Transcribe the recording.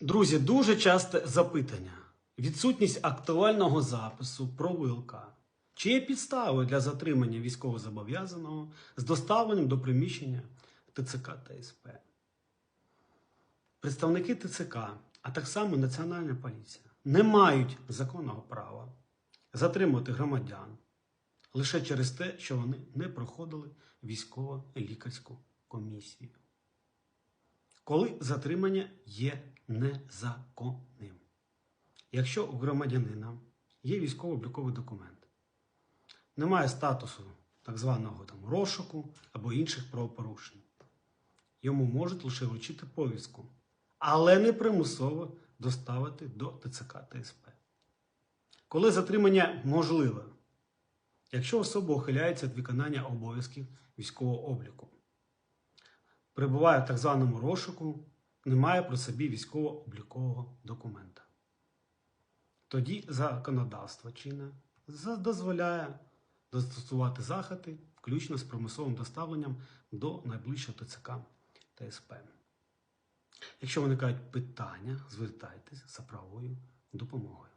Друзі, дуже часте запитання. Відсутність актуального запису про ВЛК. Чи є підстави для затримання військовозобов'язаного з доставленням до приміщення ТЦК та СП? Представники ТЦК, а так само Національна поліція, не мають законного права затримувати громадян лише через те, що вони не проходили військово-лікарську комісію коли затримання є незаконним. Якщо у громадянина є військово-обліковий документ, немає статусу так званого там, розшуку або інших правопорушень, йому можуть лише вручити повістку, але не примусово доставити до ТЦК та СП. Коли затримання можливе, якщо особа ухиляється від виконання обов'язків військового обліку, перебуває в так званому розшуку, не має при собі військово-облікового документа. Тоді законодавство чинне дозволяє застосувати заходи, включно з примусовим доставленням до найближчого ТЦК та СП. Якщо виникають питання, звертайтеся за правовою допомогою.